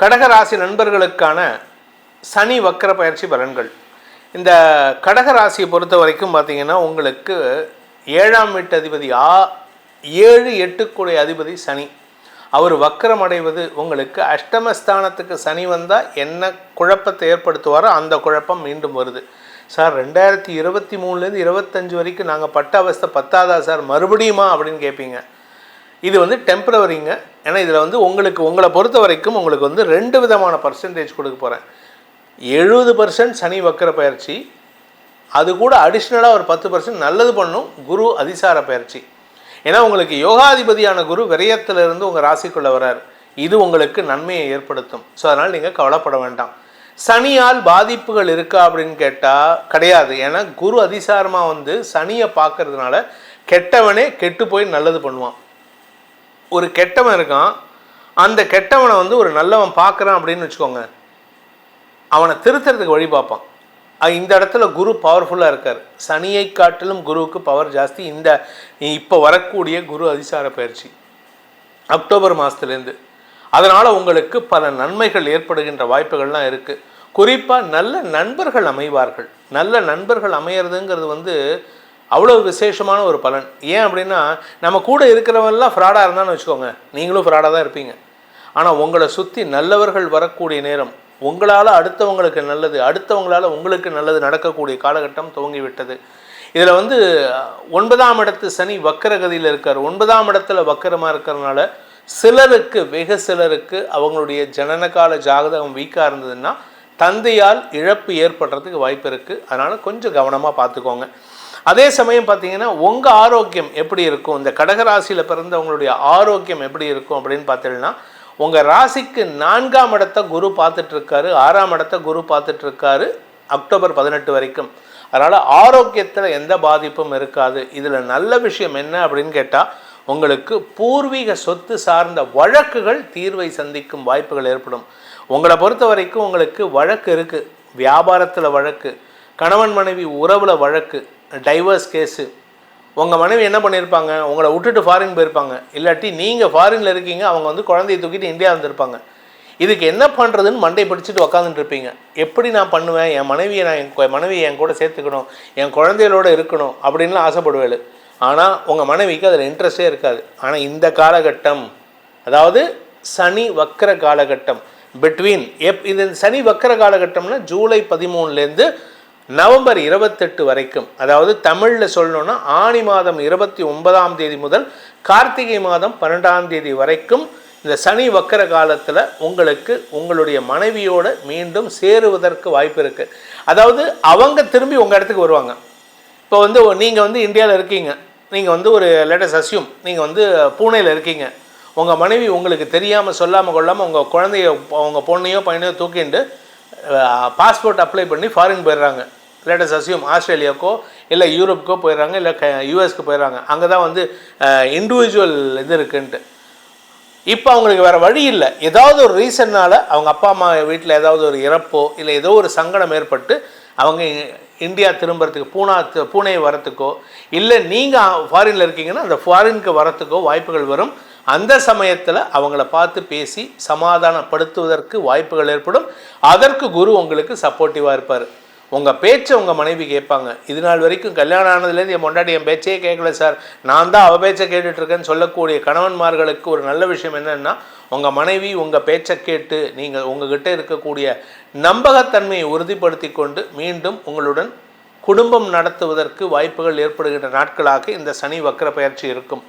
கடகராசி நண்பர்களுக்கான சனி வக்கர பயிற்சி பலன்கள். இந்த கடகராசியை பொறுத்த வரைக்கும் பார்த்தீங்கன்னா உங்களுக்கு ஏழாம் வீட்டு அதிபதி ஆ ஏழு எட்டுக்குடைய அதிபதி சனி. அவர் வக்கரம் அடைவது உங்களுக்கு அஷ்டமஸ்தானத்துக்கு சனி வந்தால் என்ன குழப்பத்தை ஏற்படுத்துவாரோ அந்த குழப்பம் மீண்டும் வருது. சார் ரெண்டாயிரத்தி இருபத்தி மூணுலேருந்து இருபத்தஞ்சு வரைக்கும் நாங்கள் பட்ட அவஸ்தை பத்தாதா சார்? மறுபடியுமா அப்படின்னு கேட்பீங்க இது வந்து டெம்பரவரிங்க ஏன்னா இதில் வந்து உங்களுக்கு உங்களை பொறுத்த வரைக்கும் உங்களுக்கு வந்து ரெண்டு விதமான பர்சன்டேஜ் கொடுக்க போகிறேன் எழுபது பர்சன்ட் சனி வக்கர பயிற்சி அது கூட அடிஷ்னலாக ஒரு பத்து பர்சன்ட் நல்லது பண்ணும் குரு அதிசார பயிற்சி. ஏன்னா உங்களுக்கு யோகாதிபதியான குரு விரயத்திலிருந்து உங்கள் ராசிக்குள்ளே வரார் இது உங்களுக்கு நன்மையை ஏற்படுத்தும். ஸோ அதனால் நீங்கள் கவலைப்பட வேண்டாம். சனியால் பாதிப்புகள் இருக்கா அப்படின்னு கேட்டால் கிடையாது. ஏன்னா குரு அதிசாரமாக வந்து சனியை பார்க்கறதுனால கெட்டவனே கெட்டு போய் நல்லது பண்ணுவான். ஒரு கெட்டவன் இருக்கான். அந்த கெட்டவனை வந்து ஒரு நல்லவன் பார்க்குறான் அப்படின்னு வச்சுக்கோங்க. அவனை திருத்துறதுக்கு வழி பார்ப்பான். இந்த இடத்துல குரு பவர்ஃபுல்லாக இருக்கார். சனியை காட்டிலும் குருவுக்கு பவர் ஜாஸ்தி. இந்த இப்போ வரக்கூடிய குரு அதிசார பயிற்சி. அக்டோபர் மாதத்துலேருந்து அதனால் உங்களுக்கு பல நன்மைகள் ஏற்படுகின்ற வாய்ப்புகள்லாம் இருக்குது குறிப்பாக நல்ல நண்பர்கள் அமைவார்கள். நல்ல நண்பர்கள் அமையிறதுங்கிறது வந்து அவ்வளோ விசேஷமான ஒரு பலன். ஏன் அப்படின்னா நம்ம கூட இருக்கிறவன்லாம் ஃப்ராடாக இருந்தான்னு வச்சுக்கோங்க. நீங்களும் ஃப்ராடாக தான் இருப்பீங்க. ஆனால் உங்களை சுற்றி நல்லவர்கள் வரக்கூடிய நேரம் உங்களால் அடுத்தவங்களுக்கு நல்லது அடுத்தவங்களால் உங்களுக்கு நல்லது நடக்கக்கூடிய காலகட்டம் துவங்கி விட்டது இதில் வந்து ஒன்பதாம் இடத்து சனி வக்கரகதியில் இருக்கார். ஒன்பதாம் இடத்துல வக்கரமாக இருக்கிறதுனால சிலருக்கு வெகு சிலருக்கு அவங்களுடைய ஜனனகால ஜாதகம் வீக்காக இருந்ததுன்னா தந்தையால் இழப்பு ஏற்படுறதுக்கு வாய்ப்பு இருக்குது அதனால் கொஞ்சம் கவனமாக பார்த்துக்கோங்க. அதே சமயம் பார்த்தீங்கன்னா உங்கள் ஆரோக்கியம் எப்படி இருக்கும்? இந்த கடகராசியில் பிறந்தவங்களுடைய ஆரோக்கியம் எப்படி இருக்கும் அப்படின்னு பார்த்தீங்கன்னா உங்கள் ராசிக்கு நான்காம் இடத்த குரு பார்த்துட்ருக்காரு ஆறாம் இடத்த குரு பார்த்துட்ருக்காரு அக்டோபர் பதினெட்டு வரைக்கும். அதனால் ஆரோக்கியத்தில் எந்த பாதிப்பும் இருக்காது. இதில் நல்ல விஷயம் என்ன அப்படின்னு கேட்டால் உங்களுக்கு பூர்வீக சொத்து சார்ந்த வழக்குகள் தீர்வை சந்திக்கும் வாய்ப்புகள் ஏற்படும். உங்களை பொறுத்த வரைக்கும் உங்களுக்கு வழக்கு இருக்குது வியாபாரத்தில் வழக்கு கணவன் மனைவி உறவில் வழக்கு டைவர்ஸ் கேஸு. உங்கள் மனைவி என்ன பண்ணியிருப்பாங்க உங்களை விட்டுட்டு ஃபாரின் போயிருப்பாங்க. இல்லாட்டி நீங்கள் ஃபாரினில் இருக்கீங்க அவங்க வந்து குழந்தைய தூக்கிட்டு இந்தியா வந்திருப்பாங்க இதுக்கு என்ன பண்ணுறதுன்னு மண்டை பிடிச்சிட்டு உக்காந்துட்டு இருப்பீங்க. எப்படி நான் பண்ணுவேன்? என் மனைவியை நான் என் மனைவியை என் கூட சேர்த்துக்கணும். என் குழந்தைகளோடு இருக்கணும் அப்படின்லாம் ஆசைப்படுவேன் ஆனால் உங்கள் மனைவிக்கு அதில் இன்ட்ரெஸ்டே இருக்காது. ஆனால் இந்த காலகட்டம் அதாவது சனி வக்கர காலகட்டம் பிட்வீன் எப் இது சனி வக்கர காலகட்டம்னா ஜூலை பதிமூணுலேருந்து நவம்பர் இருபத்தெட்டு வரைக்கும் அதாவது தமிழில் சொல்லணும்னா ஆணி மாதம் இருபத்தி ஒன்பதாம் தேதி முதல் கார்த்திகை மாதம் பன்னெண்டாம் தேதி வரைக்கும் இந்த சனி வக்கர காலத்தில் உங்களுக்கு உங்களுடைய மனைவியோடு மீண்டும் சேருவதற்கு வாய்ப்பு இருக்குது அதாவது அவங்க திரும்பி உங்கள் இடத்துக்கு வருவாங்க. இப்போ வந்து நீங்கள் வந்து இந்தியாவில் இருக்கீங்க. நீங்கள் வந்து ஒரு லேட்டஸ்ட் அஸ்யூம் நீங்கள் வந்து பூனேயில் இருக்கீங்க. உங்கள் மனைவி உங்களுக்கு தெரியாமல் சொல்லாமல் கொள்ளாமல் உங்கள் குழந்தைய உங்கள் பொண்ணையோ பையனையோ தூக்கிண்டு பாஸ்போர்ட் அப்ளை பண்ணி ஃபாரின் போயிடுறாங்க. லேட்டஸ் அஸ்யூம் ஆஸ்திரேலியாவுக்கோ இல்லை யூரோப்புக்கோ போயிடுறாங்க இல்லை க யூஎஸ்க்கு போயிடுறாங்க. அங்கே தான் வந்து இண்டிவிஜுவல் இது இருக்குன்ட்டு. இப்போ அவங்களுக்கு வேறு வழி இல்லை. ஏதாவது ஒரு ரீசன்னால் அவங்க அப்பா அம்மா வீட்டில் ஏதாவது ஒரு இறப்போ இல்லை ஏதோ ஒரு சங்கடம் ஏற்பட்டு அவங்க இ- இந்தியா திரும்புறதுக்கு பூனா பூனே வரத்துக்கோ இல்லை நீங்கள் ஃபாரினில் இருக்கீங்கன்னா அந்த ஃபாரினுக்கு வரத்துக்கோ வாய்ப்புகள் வரும். அந்த சமயத்தில் அவங்கள பார்த்து பேசி சமாதானப்படுத்துவதற்கு வாய்ப்புகள் ஏற்படும். அதற்கு குரு உங்களுக்கு சப்போர்ட்டிவாக இருப்பார். உங்கள் பேச்சை உங்கள் மனைவி கேட்பாங்க. இது நாள் வரைக்கும் கல்யாணம் ஆனதுலேருந்து என் பொண்டாட்டி என் பேச்சையே கேட்கல சார். நான் தான் அவள் பேச்சை கேட்டுட்ருக்கேன்னு சொல்லக்கூடிய கணவன்மார்களுக்கு ஒரு நல்ல விஷயம் என்னென்னா உங்கள் மனைவி உங்கள் பேச்சை கேட்டு நீங்கள் உங்ககிட்ட இருக்கக்கூடிய நம்பகத்தன்மையை உறுதிப்படுத்தி கொண்டு மீண்டும் உங்களுடன் குடும்பம் நடத்துவதற்கு வாய்ப்புகள் ஏற்படுகின்ற நாட்களாக இந்த சனி வக்கர பயிற்சி இருக்கும்.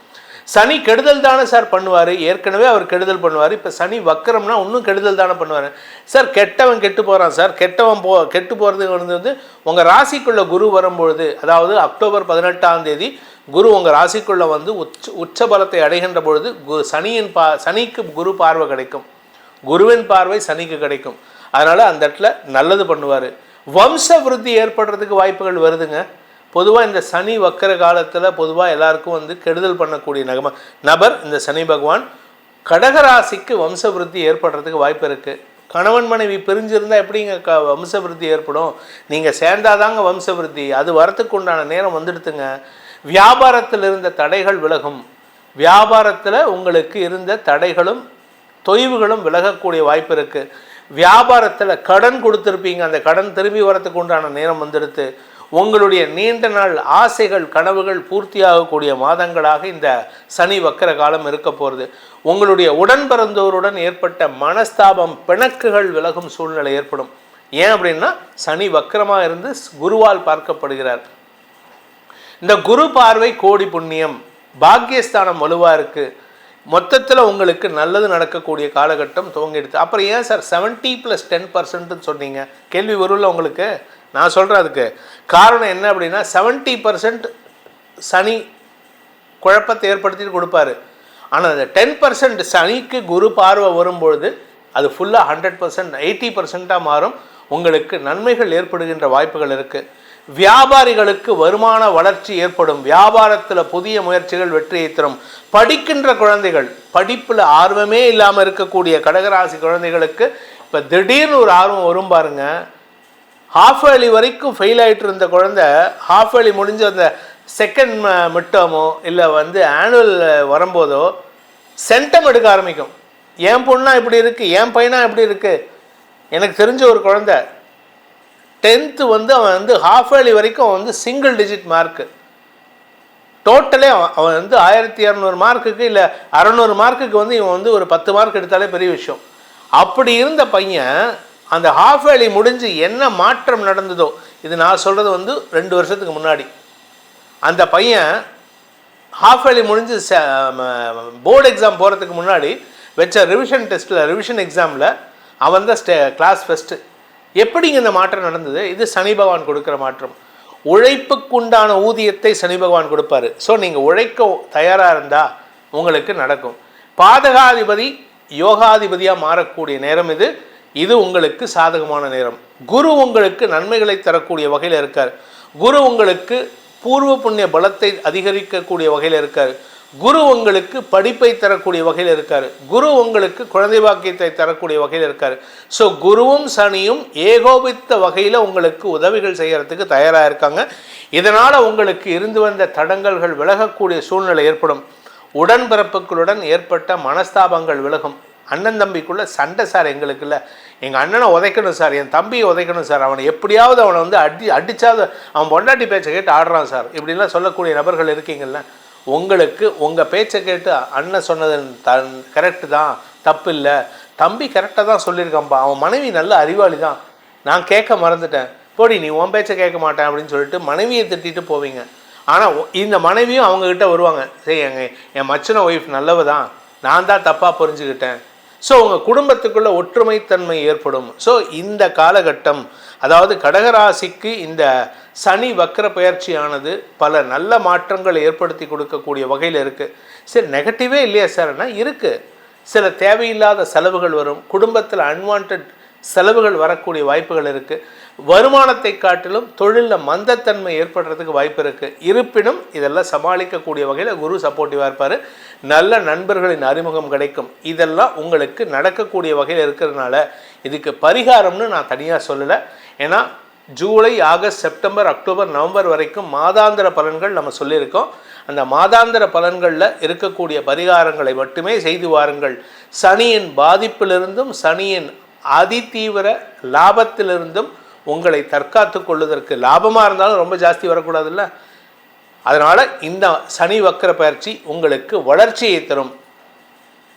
சனி கெடுதல் தானே சார் பண்ணுவார். ஏற்கனவே அவர் கெடுதல் பண்ணுவார். இப்போ சனி வக்கரம்னா இன்னும் கெடுதல் தானே பண்ணுவார். சார் கெட்டவன் கெட்டு போகிறான் சார். கெட்டவன் போ கெட்டு போகிறது வந்து உங்கள் ராசிக்குள்ளே குரு வரும்பொழுது அதாவது அக்டோபர் பதினெட்டாம் தேதி குரு உங்கள் ராசிக்குள்ளே வந்து உச்ச உச்சபலத்தை அடைகின்ற பொழுது கு சனியின் பா சனிக்கு குரு பார்வை கிடைக்கும். குருவின் பார்வை சனிக்கு கிடைக்கும். அதனால் அந்த இடத்துல நல்லது பண்ணுவார். வம்ச விருத்தி ஏற்படுறதுக்கு வாய்ப்புகள் வருதுங்க. பொதுவாக இந்த சனி வக்கர காலத்தில் பொதுவாக எல்லாருக்கும் வந்து கெடுதல் பண்ணக்கூடிய நகம நபர் இந்த சனி பகவான். கடகராசிக்கு வம்சவிருத்தி ஏற்படுறதுக்கு வாய்ப்பு இருக்குது கணவன் மனைவி பிரிஞ்சிருந்தால் எப்படிங்க க வம்சவிருத்தி ஏற்படும்? நீங்கள் சேர்ந்தாதாங்க வம்சவிருத்தி. அது வரத்துக்கு உண்டான நேரம் வந்துடுத்துங்க. வியாபாரத்தில் இருந்த தடைகள் விலகும். வியாபாரத்தில் உங்களுக்கு இருந்த தடைகளும் தொய்வுகளும் விலகக்கூடிய வாய்ப்பு இருக்குது வியாபாரத்தில் கடன் கொடுத்துருப்பீங்க. அந்த கடன் திரும்பி வரத்துக்கு உண்டான நேரம் வந்துடுத்து. உங்களுடைய நீண்ட நாள் ஆசைகள் கனவுகள் பூர்த்தியாகக்கூடிய மாதங்களாக இந்த சனி வக்கர காலம் இருக்க போகிறது உங்களுடைய உடன் பிறந்தோருடன் ஏற்பட்ட மனஸ்தாபம் பிணக்குகள் விலகும் சூழ்நிலை ஏற்படும். ஏன் அப்படின்னா சனி வக்கரமாக இருந்து குருவால் பார்க்கப்படுகிறார். இந்த குரு பார்வை கோடி புண்ணியம் பாக்கியஸ்தானம் வலுவாக இருக்குது மொத்தத்தில் உங்களுக்கு நல்லது நடக்கக்கூடிய காலகட்டம் துவங்கிடுது அப்புறம் ஏன் சார் செவன்ட்டி ப்ளஸ் டென் பர்சன்ட்னு சொன்னீங்க? கேள்வி வரும்ல உங்களுக்கு? நான் சொல்கிறேன் அதுக்கு. காரணம் என்ன அப்படின்னா செவன்ட்டி பர்சன்ட் சனி குழப்பத்தை ஏற்படுத்திட்டு கொடுப்பாரு. ஆனால் அந்த டென் பர்சன்ட் சனிக்கு குரு பார்வை வரும்பொழுது அது ஃபுல்லாக ஹண்ட்ரட் பர்சன்ட் எயிட்டி பர்சண்ட்டாக மாறும். உங்களுக்கு நன்மைகள் ஏற்படுகின்ற வாய்ப்புகள் இருக்குது வியாபாரிகளுக்கு வருமான வளர்ச்சி ஏற்படும். வியாபாரத்தில் புதிய முயற்சிகள் வெற்றியை தரும் படிக்கின்ற குழந்தைகள் படிப்பில் ஆர்வமே இல்லாமல் இருக்கக்கூடிய கடகராசி குழந்தைகளுக்கு இப்போ திடீர்னு ஒரு ஆர்வம் வரும் பாருங்க. ஹாஃப் வேலி வரைக்கும் ஃபெயில் ஆகிட்டு இருந்த குழந்தை ஹாஃப் வேலி முடிஞ்ச அந்த செகண்ட் மிட்டமோ இல்லை வந்து ஆனுவல் வரும்போதோ சென்டம் எடுக்க ஆரம்பிக்கும். என் பொண்ணா இப்படி இருக்குது என் பையனா இப்படி இருக்குது எனக்கு தெரிஞ்ச ஒரு குழந்தை டென்த்து வந்து அவன் வந்து ஹாஃப் ஏர்லி வரைக்கும் அவன் வந்து சிங்கிள் டிஜிட் மார்க்கு டோட்டலே அவன் அவன் வந்து ஆயிரத்தி இரநூறு மார்க்குக்கு இல்லை அறநூறு மார்க்குக்கு வந்து இவன் வந்து ஒரு பத்து மார்க் எடுத்தாலே பெரிய விஷயம். அப்படி இருந்த பையன் அந்த ஹாஃப் வேலி முடிஞ்சு என்ன மாற்றம் நடந்ததோ இது நான் சொல்கிறது வந்து ரெண்டு வருஷத்துக்கு முன்னாடி. அந்த பையன் ஹாஃப் வேலி முடிஞ்சு போர்டு எக்ஸாம் போகிறதுக்கு முன்னாடி வச்ச ரிவிஷன் டெஸ்ட்டில் ரிவிஷன் எக்ஸாமில் அவன் தான் ஸ்டே கிளாஸ் ஃபஸ்ட்டு எப்படிங்க இந்த மாற்றம் நடந்தது? இது சனி பகவான் கொடுக்குற மாற்றம். உழைப்புக்குண்டான ஊதியத்தை சனி பகவான் கொடுப்பாரு. ஸோ நீங்கள் உழைக்க தயாராக இருந்தால் உங்களுக்கு நடக்கும். பாதகாதிபதி யோகாதிபதியாக மாறக்கூடிய நேரம் இது. இது உங்களுக்கு சாதகமான நேரம். குரு உங்களுக்கு நன்மைகளை தரக்கூடிய வகையில் இருக்கார். குரு உங்களுக்கு பூர்வ புண்ணிய பலத்தை அதிகரிக்கக்கூடிய வகையில் இருக்கார். குரு உங்களுக்கு படிப்பை தரக்கூடிய வகையில் இருக்கார். குரு உங்களுக்கு குழந்தை பாக்கியத்தை தரக்கூடிய வகையில் இருக்கார். ஸோ குருவும் சனியும் ஏகோபித்த வகையில் உங்களுக்கு உதவிகள் செய்கிறதுக்கு தயாராக இருக்காங்க. இதனால் உங்களுக்கு இருந்து வந்த தடங்கல்கள் விலகக்கூடிய சூழ்நிலை ஏற்படும். உடன்பிறப்புகளுடன் ஏற்பட்ட மனஸ்தாபங்கள் விலகும். அண்ணன் தம்பிக்குள்ளே சண்டை சார் எங்களுக்கு இல்லை. எங்கள் அண்ணனை உதைக்கணும் சார் என் தம்பியை உதைக்கணும் சார். அவனை எப்படியாவது அவனை வந்து அடி அடித்தாவது அவன் பொண்டாட்டி பேச்சை கேட்டு ஆடுறான் சார். இப்படிலாம் சொல்லக்கூடிய நபர்கள் இருக்கீங்கல்ல. உங்களுக்கு உங்கள் பேச்சை கேட்டு அண்ணன் சொன்னது தன் கரெக்டு தான் தப்பு இல்லை தம்பி கரெக்டாக தான் சொல்லியிருக்கான்ப்பா அவன் மனைவி நல்ல அறிவாளி தான். நான் கேட்க மறந்துட்டேன். போடி நீ உன் பேச்சை கேட்க மாட்டேன் அப்படின்னு சொல்லிட்டு மனைவியை திட்டிட்டு போவீங்க. ஆனால் இந்த மனைவியும் அவங்கக்கிட்ட வருவாங்க. சரி எங்க என் மச்சன ஒய்ஃப் நல்லவ தான் நான் தான் தப்பாக புரிஞ்சுக்கிட்டேன். ஸோ உங்கள் குடும்பத்துக்குள்ள ஒற்றுமைத்தன்மை ஏற்படும். ஸோ இந்த காலகட்டம் அதாவது கடகராசிக்கு இந்த சனி வக்கர பயிற்சியானது பல நல்ல மாற்றங்களை ஏற்படுத்தி கொடுக்கக்கூடிய வகையில் இருக்குது சரி நெகட்டிவே இல்லையா சார்னா இருக்குது சில தேவையில்லாத செலவுகள் வரும். குடும்பத்தில் அன்வான்ட் செலவுகள் வரக்கூடிய வாய்ப்புகள் இருக்குது வருமானத்தை காட்டிலும் தொழிலில் மந்தத்தன்மை ஏற்படுறதுக்கு வாய்ப்பு இருக்குது இருப்பினும் இதெல்லாம் சமாளிக்கக்கூடிய வகையில் குரு சப்போர்ட்டிவாக இருப்பார். நல்ல நண்பர்களின் அறிமுகம் கிடைக்கும். இதெல்லாம் உங்களுக்கு நடக்கக்கூடிய வகையில் இருக்கிறதுனால இதுக்கு பரிகாரம்னு நான் தனியாக சொல்லலை. ஏன்னா July August September October November வரைக்கும் மாதாந்திர பலன்கள் நம்ம சொல்லியிருக்கோம். அந்த மாதாந்திர பலன்களில் இருக்கக்கூடிய பரிகாரங்களை மட்டுமே செய்து வாருங்கள். சனியின் பாதிப்பிலிருந்தும் சனியின் அதிதீவிர லாபத்திலிருந்தும் உங்களை தற்காத்து கொள்வதற்கு லாபமாக இருந்தாலும் ரொம்ப ஜாஸ்தி வரக்கூடாதுல்ல? அதனால் இந்த சனி வக்கர பயிற்சி உங்களுக்கு வளர்ச்சியை தரும்.